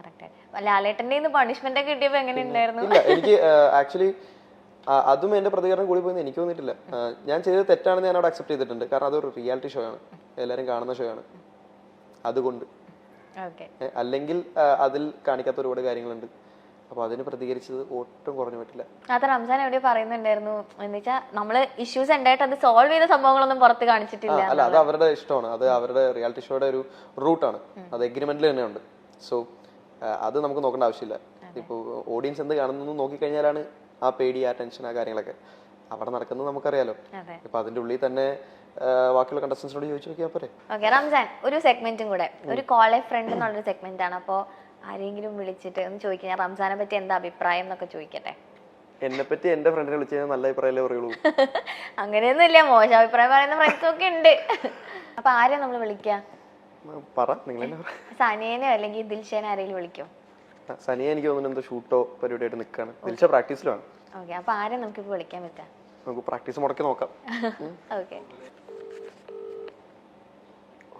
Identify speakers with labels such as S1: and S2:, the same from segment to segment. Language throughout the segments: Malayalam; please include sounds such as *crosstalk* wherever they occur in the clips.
S1: കറക്റ്റ്. ലാലേട്ടന്റെ പണിഷ്മെന്റ് ഒക്കെ കിട്ടിയപ്പോ എങ്ങനെ ഉണ്ടായിരുന്നു?
S2: ഇല്ല എനിക്ക് ആക്ച്വലി അതും എന്റെ പ്രതികരണം കൂടി പോയി എനിക്ക് തോന്നിയിട്ടില്ല. ഞാൻ ചെയ്തത് തെറ്റാണെന്ന് ഞാൻ അവിടെ അക്സെപ്റ്റ് ചെയ്തിട്ടുണ്ട്. കാരണം അതൊരു റിയാലിറ്റി ഷോ ആണ്. എല്ലാവരും കാണുന്ന ഷോ ആണ്. അതുകൊണ്ട്. അല്ലെങ്കിൽ അതിൽ കാണിക്കാത്ത ഒരുപാട് കാര്യങ്ങളുണ്ട്. അപ്പൊ അതിന് പ്രതികരിച്ചത് ഒട്ടും കുറഞ്ഞു പറ്റില്ല
S1: അത് റംസാൻ എവിടെയോ പറയുന്നുണ്ടായിരുന്നു. എന്ന് വെച്ചാൽ നമ്മൾ ഇഷ്യൂസ് ഉണ്ടായിട്ട് അത് സോൾവ് ചെയ്ത സംഭവങ്ങളൊന്നും പുറത്ത് കാണിച്ചിട്ടില്ല
S2: അല്ല അത് അവരുടെ ഇഷ്ടമാണ്. അത് അവരുടെ റിയാലിറ്റി ഷോയുടെ ഒരു റൂട്ടാണ് അത് എഗ്രിമെന്റിൽ തന്നെ ഉണ്ട് സോ അത് നമുക്ക് നോക്കേണ്ട ആവശ്യമില്ല. ഇപ്പോൾ ഓഡിയൻസ് എന്ത് കാണുന്നു നോക്കിക്കഴിഞ്ഞാലാണ് ആ പേടി ആ ടെൻഷൻ ആ കാര്യങ്ങളൊക്കെ. അവിടെ നടക്കുന്നത് നമുക്കറിയാലോ. ഇപ്പൊ അതിന്റെ ഉള്ളിൽ തന്നെ ബാക്കിയുള്ള കണ്ടസ്റ്റൻസിനോട് ചോദിച്ചു നോക്കിയാൽ പോരെ?
S1: റംസാൻ ഒരു സെഗ്മെന്റും കൂടെ. ഒരു കോളേ ഫ്രണ്ട് എന്നുള്ളൊരു സെഗ്മെന്റ് ആണ്. അപ്പോ ആരെങ്കിലും വിളിച്ചിട്ട് ഒന്ന് ചോദിക്കാൻ റംസാനെ പറ്റി എന്താ അഭിപ്രായം എന്നൊക്കെ ചോദിക്കട്ടെ.
S2: എന്നെ പറ്റി എന്റെ ഫ്രണ്ടിനെ വിളിച്ചു കഴിഞ്ഞാൽ നല്ല അഭിപ്രായമല്ലേ പറയുള്ളൂ. *laughs*
S1: അങ്ങനെയൊന്നും ഇല്ല മോശം അഭിപ്രായം പറയുന്ന ഫ്രണ്ട്സ് ഒക്കെ ഉണ്ട്. *laughs* അപ്പൊ ആരെയാ നമ്മൾ വിളിക്കുക
S2: പറ നിങ്ങൾ പറ.
S1: അല്ലെങ്കിൽ ദിൽഷേനെ ആരെങ്കിലും വിളിക്കോ?
S2: സനിയ എനിക്ക് തോന്നുന്നു എന്തോ ഷൂട്ടോ പരിപാടിയായിട്ട് നിൽക്കാണ് ദിൽഷ പ്രാക്ടീസിലാണ്.
S1: ഓക്കെ അപ്പൊ ആരെ നമുക്ക് ഇപ്പൊ വിളിക്കാൻ പറ്റാ?
S2: നമുക്ക് പ്രാക്ടീസ് മുടക്കി നോക്കാം.
S1: ഓക്കെ.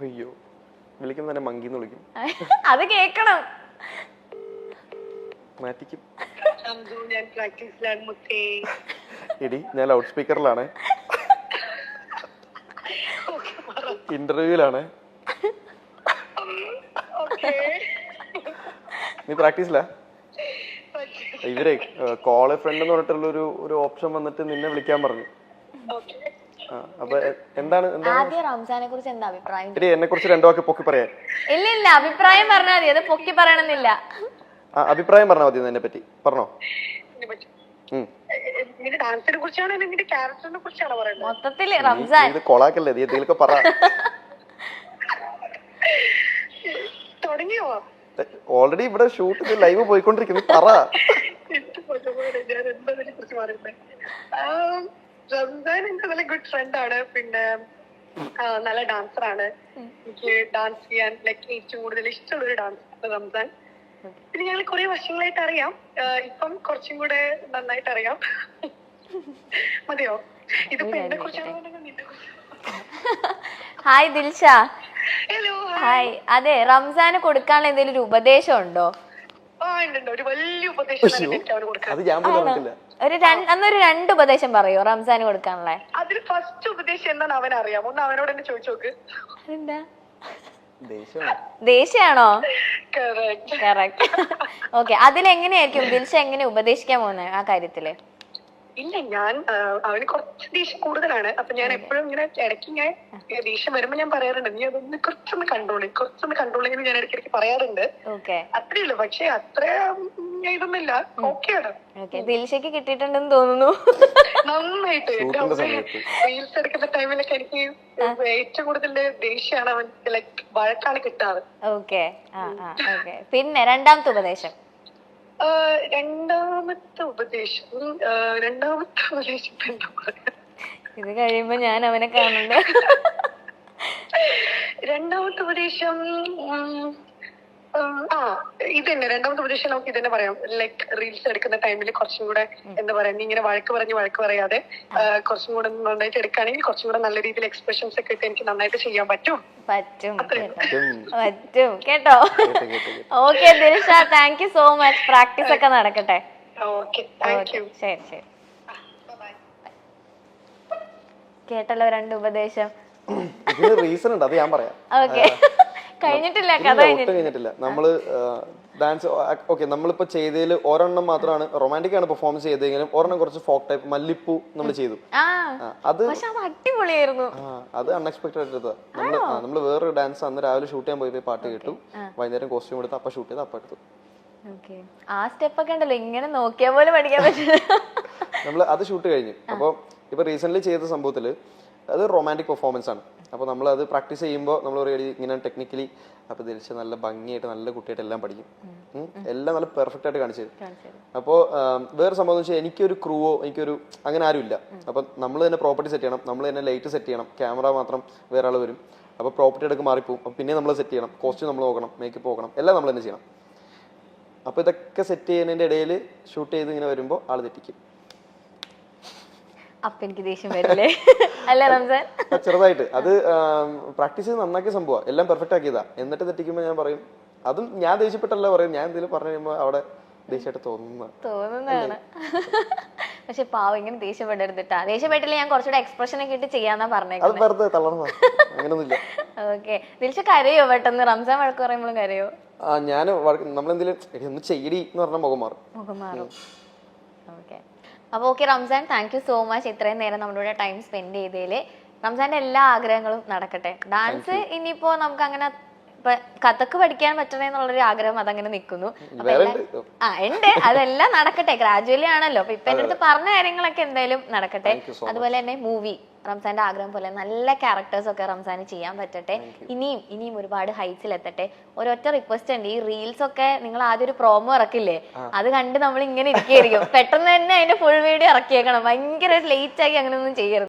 S2: അയ്യോ വിളിക്കുമ്പോൾ തന്നെ മങ്കിന്ന് വിളിക്കും.
S1: അത് കേക്കണം.
S2: മാറ്റിക്കും. എടി ഞാൻ ലൗഡ് സ്പീക്കറിലാണ്. ഇന്റർവ്യൂലാണ് നീ പ്രാക്ടീസിലാ? ഇവരെ കോൾ ഫ്രണ്ട് എന്ന് പറഞ്ഞിട്ടുള്ള ഒരു ഒരു ഓപ്ഷൻ വന്നിട്ട് നിന്നെ വിളിക്കാൻ പറഞ്ഞു. അപ്പൊ എന്താണ് എന്താണ്?
S1: ആദ്യം റംസാനെ കുറിച്ച് എന്താ അഭിപ്രായം?
S2: എടി എന്നെ കുറിച്ച് രണ്ടു വാക്ക് പൊക്കി പറയാൻ.
S1: ഇല്ല ഇല്ല അഭിപ്രായം പറഞ്ഞാൽ മതി. അത് പൊക്കി പറയണമെന്നില്ല.
S2: ആ അഭിപ്രായം പറഞ്ഞാൽ മതി എന്നെ പറ്റി. പറഞ്ഞോ? ഉം.
S3: നിന്റെ കുറിച്ചാണോ നിന്റെ ക്യാരക്ടറിനെ കുറിച്ചാണോ പറയുന്നത്?
S1: മൊത്തത്തിൽ റംസാൻ.
S2: ഇത് കൊളാക്കല്ലേ? എന്തെങ്കിലും പറ. ഓൾറെഡി ഇവിടെ ഷൂട്ട് ലൈവ് പോയിക്കൊണ്ടിരിക്കുന്നു. പറ.
S3: റംസാൻ എന്റെ നല്ല ഗുഡ് ഫ്രണ്ട് ആണ്. പിന്നെ നല്ല ഡാൻസർ ആണ്. എനിക്ക് ഡാൻസ് ചെയ്യാൻ ലൈക്ക് ഏറ്റവും കൂടുതൽ ഇഷ്ടമുള്ള ഒരു ഡാൻസർ റംസാൻ. പിന്നെ ഞങ്ങൾ കുറെ വർഷങ്ങളായിട്ട് അറിയാം. ഇപ്പം കുറച്ചും കൂടെ നന്നായിട്ട് അറിയാം. മതിയോ? ഇതിപ്പോ എന്നെ കുറിച്ചാണോ നിന്നെ
S1: ഹായ് ദിൽഷ. ഹായ്. അതെ റംസാന് കൊടുക്കാനുള്ള എന്തെങ്കിലും ഒരു ഉപദേശം ഉണ്ടോ.
S3: ഒരു വലിയ ഉപദേശം
S2: അത് ഞാൻ പോലും പറഞ്ഞിട്ടില്ല
S1: ഒരു രണ്ട് അന്നൊരു രണ്ട് ഉപദേശം പറയോ റംസാന് കൊടുക്കാനുള്ള?
S3: അതിൽ ഫസ്റ്റ് ഉപദേശം എന്താണെന്ന് അവൻ അറിയാം. ഒന്ന് അവനോട് തന്നെ ചോദിച്ചു നോക്ക്.
S1: എന്താ ദേഷ്യാണോ?
S3: കറക്റ്റ്
S1: കറക്റ്റ് ഓക്കെ അതിലെങ്ങനെയായിരിക്കും ദിൽഷ എങ്ങനെ ഉപദേശിക്കാൻ പോകുന്നത് ആ കാര്യത്തിൽ?
S3: ഇല്ല ഞാൻ അവന് കുറച്ച് ദേഷ്യം കൂടുതലാണ്. അപ്പൊ ഞാൻ എപ്പോഴും ഇങ്ങനെ ഇടയ്ക്ക് ഇങ്ങനെ ദേഷ്യം വരുമ്പോ ഞാൻ പറയാറുണ്ട് നീ അതൊന്ന് കുറച്ചൊന്ന് കൺട്രോൾ കുറച്ചൊന്ന് കൺട്രോൾ ചെയ്യുന്ന ഞാൻ ഇടയ്ക്കിടയ്ക്ക് പറയാറുണ്ട്.
S1: ഓക്കെ.
S3: അത്രേ ഉള്ളൂ. പക്ഷെ അത്ര ഞാൻ ഇതൊന്നുമില്ല. ഓക്കെയാണ്
S1: ഓക്കെ. ദിൽഷയ്ക്ക് കിട്ടിയിട്ടുണ്ടെന്ന് തോന്നുന്നു.
S3: നന്നായിട്ട്. റീൽസ് എടുക്കുന്ന ടൈമിലൊക്കെ എനിക്ക് ഏറ്റവും കൂടുതൽ ദേഷ്യമാണ് അവൻ ലൈക്ക് വഴക്കാണ് കിട്ടാറ്.
S1: ഓക്കെ. ആ ആ ഓക്കെ. പിന്നെ രണ്ടാമത്തെ ഉപദേശം.
S3: രണ്ടാമത്തെ ഉപദേശം രണ്ടാമത്തെ ഉപദേശം എന്താ പറയാ
S1: ഇത് കഴിയുമ്പോ ഞാൻ അവനെ കാണുന്നുണ്ട് *laughs*
S3: രണ്ടാമത്തെ ഉപദേശം ഇത് തന്നെ രണ്ടാമത്തെ ഉപദേശം നമുക്ക് ഇത് തന്നെ പറയാം. ലൈക് റീൽസ് എടുക്കുന്ന ടൈമിൽ കുറച്ചും കൂടെ എന്താ പറയാ നീ ഇങ്ങനെ വഴക്ക് പറഞ്ഞ് വഴക്ക് പറയാതെ കുറച്ചും കൂടെ നന്നായിട്ട് എടുക്കുകയാണെങ്കിൽ കുറച്ചും കൂടെ നല്ല രീതിയിൽ എക്സ്പ്രഷൻസ് ഒക്കെ ഇട്ട് എനിക്ക് നന്നായിട്ട് ചെയ്യാൻ പറ്റും.
S1: പറ്റും കേട്ടോ. പറ്റും. കേട്ടോ. Okay Dilsha thank you so much practice ഒക്കെ നടക്കട്ടെ.
S3: ഓക്കെ താങ്ക്
S1: Okay,
S3: യു
S1: ശരി ശരി. കേട്ടല്ലോ രണ്ട് ഉപദേശം.
S2: ഇതിന് റീസൺ ഉണ്ട് അത് ഞാൻ പറയാം.
S1: ഓക്കെ കഴിഞ്ഞിട്ടില്ല കഥ കഴിഞ്ഞിട്ടില്ല
S2: ഒട്ടും കഴിഞ്ഞിട്ടില്ല. നമ്മൾ ഡാൻസ് ഓക്കെ നമ്മളിപ്പോ ചെയ്തതിൽ ഒരെണ്ണം മാത്രമാണ് റൊമാന്റിക് ആണ് പെർഫോമൻസ് ചെയ്തെങ്കിലും ഒരെണ്ണം കുറച്ച് ഫോക്ക് ടൈപ്പ് മല്ലിപ്പൂ നമ്മൾ ചെയ്തു. അത്
S1: അടിപൊളിയായിരുന്നു.
S2: അത് അൺഎക്സ്പെക്ടഡ് ആയിട്ട് നമ്മൾ നമ്മൾ വേറൊരു ഡാൻസ് അന്ന് രാവിലെ ഷൂട്ട് ചെയ്യാൻ പോയി പാട്ട് കേട്ടു. വൈകുന്നേരം കോസ്റ്റ്യൂം എടുത്ത് അപ്പൊ ഷൂട്ട് ചെയ്ത് അപ്പൊ എടുത്തു.
S1: ആ സ്റ്റെപ്പ് ഒക്കെ ഉണ്ടല്ലോ ഇങ്ങനെ നോക്കിയാൽ പോലും പഠിക്കാൻ പറ്റില്ല.
S2: നമ്മൾ അത് ഷൂട്ട് കഴിഞ്ഞു. അപ്പോൾ ഇപ്പൊ റീസെന്റ് ചെയ്ത സംഭവത്തിൽ അത് റൊമാന്റിക് പെർഫോമൻസ് ആണ്. അപ്പോൾ നമ്മൾ അത് പ്രാക്ടീസ് ചെയ്യുമ്പോൾ നമ്മൾ പറയുക ഇങ്ങനെ ടെക്നിക്കലി അപ്പോൾ തിരിച്ച് നല്ല ഭംഗിയായിട്ട് നല്ല കുട്ടിയായിട്ട് എല്ലാം പഠിക്കും. എല്ലാം നല്ല പെർഫെക്റ്റ് ആയിട്ട് കാണിച്ചു തരും. അപ്പോൾ വേറെ സംഭവം എന്ന് വെച്ചാൽ എനിക്കൊരു ക്രൂവോ എനിക്കൊരു അങ്ങനെ ആരുമില്ല അപ്പം നമ്മൾ തന്നെ പ്രോപ്പർട്ടി സെറ്റ് ചെയ്യണം. നമ്മൾ തന്നെ ലൈറ്റ് സെറ്റ് ചെയ്യണം. ക്യാമറ മാത്രം വേറെ ആൾ വരും. അപ്പോൾ പ്രോപ്പർട്ടി എടുക്ക് മാറിപ്പോവും. അപ്പോൾ പിന്നെ നമ്മൾ സെറ്റ് ചെയ്യണം. കോസ്റ്റ്യൂം നമ്മൾ നോക്കണം. മേക്കപ്പ് നോക്കണം. എല്ലാം നമ്മൾ തന്നെ ചെയ്യണം. അപ്പോൾ ഇതൊക്കെ സെറ്റ് ചെയ്യുന്നതിന്റെ ഇടയിൽ ഷൂട്ട് ചെയ്ത് ഇങ്ങനെ വരുമ്പോൾ ആൾ തെറ്റിക്കും.
S1: അപ്പൊ എനിക്ക് ദേഷ്യം വരില്ലേ? അല്ലേ റംസാൻ?
S2: ചെറുതായിട്ട്. അത് പ്രാക്ടീസ് നന്നാക്കിയ സംഭവം. എല്ലാം പെർഫെക്റ്റ് ആക്കിയതാ. എന്നിട്ട് തെറ്റിക്കുമ്പോൾ ഞാൻ പറയും അതും ഞാൻ ദേഷ്യപ്പെട്ടല്ല പറയും. ഞാൻ എന്തെങ്കിലും പറഞ്ഞു കഴിയുമ്പോൾ അവിടെ ദേഷ്യമായിട്ട് തോന്നുന്ന.
S1: തോന്നുന്നതാണ്. പക്ഷെ പാവം ഇങ്ങനെ ദേഷ്യപ്പെടരുതിട്ടാ. ദേഷ്യപ്പെട്ടില്ല ഞാൻ കുറച്ചുകൂടെ എക്സ്പ്രഷൻ ഒക്കെ ഇട്ട് ചെയ്യാന്നാ പറഞ്ഞേക്കുന്നത് ഓക്കെ. ദിൽഷ കരയോ പെട്ടെന്ന്? റംസാൻ വഴക്ക് പറയുമ്പോഴും കരയോ?
S2: ഞാൻ നമ്മളെന്തെങ്കിലും ഒന്ന് ചെയ്യടി എന്ന് പറഞ്ഞ മുഖം മാറും.
S1: മുഖം മാറും. ഓക്കെ. അപ്പോൾ okay Ramzan thank you so much ഇത്രയും നേരം നമ്മുടെ കൂടെ ടൈം സ്പെൻഡ് ചെയ്തതിൽ റംസാന്റെ എല്ലാ ആഗ്രഹങ്ങളും നടക്കട്ടെ. ഡാൻസ് ഇനിയിപ്പോ നമുക്ക് അങ്ങനെ ഇപ്പൊ കഥക്ക് പഠിക്കാൻ പറ്റണേ എന്നുള്ളൊരു ആഗ്രഹം അതങ്ങനെ നിൽക്കുന്നു. അപ്പൊ ആ ഉണ്ട്. അതെല്ലാം നടക്കട്ടെ. ഗ്രാജുവലി ആണല്ലോ. അപ്പൊ ഇപ്പൊ എന്റെ അടുത്ത് പറഞ്ഞ കാര്യങ്ങളൊക്കെ എന്തായാലും നടക്കട്ടെ. അതുപോലെ തന്നെ മൂവി റംസാന്റെ ആഗ്രഹം പോലെ നല്ല ക്യാരക്ടേഴ്സ് ഒക്കെ റംസാന് ചെയ്യാൻ പറ്റട്ടെ. ഇനിയും ഇനിയും ഒരുപാട് ഹൈറ്റ്സിൽ എത്തട്ടെ. ഒരൊറ്റ റിക്വസ്റ്റ് ഉണ്ട്. ഈ റീൽസ് ഒക്കെ നിങ്ങൾ ആദ്യം ഒരു പ്രോമോ ഇറക്കില്ലേ? അത് കണ്ട് നമ്മൾ ഇങ്ങനെ ഇരിക്കുകയായിരിക്കും. പെട്ടെന്ന് തന്നെ അതിന്റെ ഫുൾ വീഡിയോ ഇറക്കിയേക്കണം. ഭയങ്കര ലേറ്റ് ആക്കി അങ്ങനെ ഒന്നും ചെയ്യരുത്.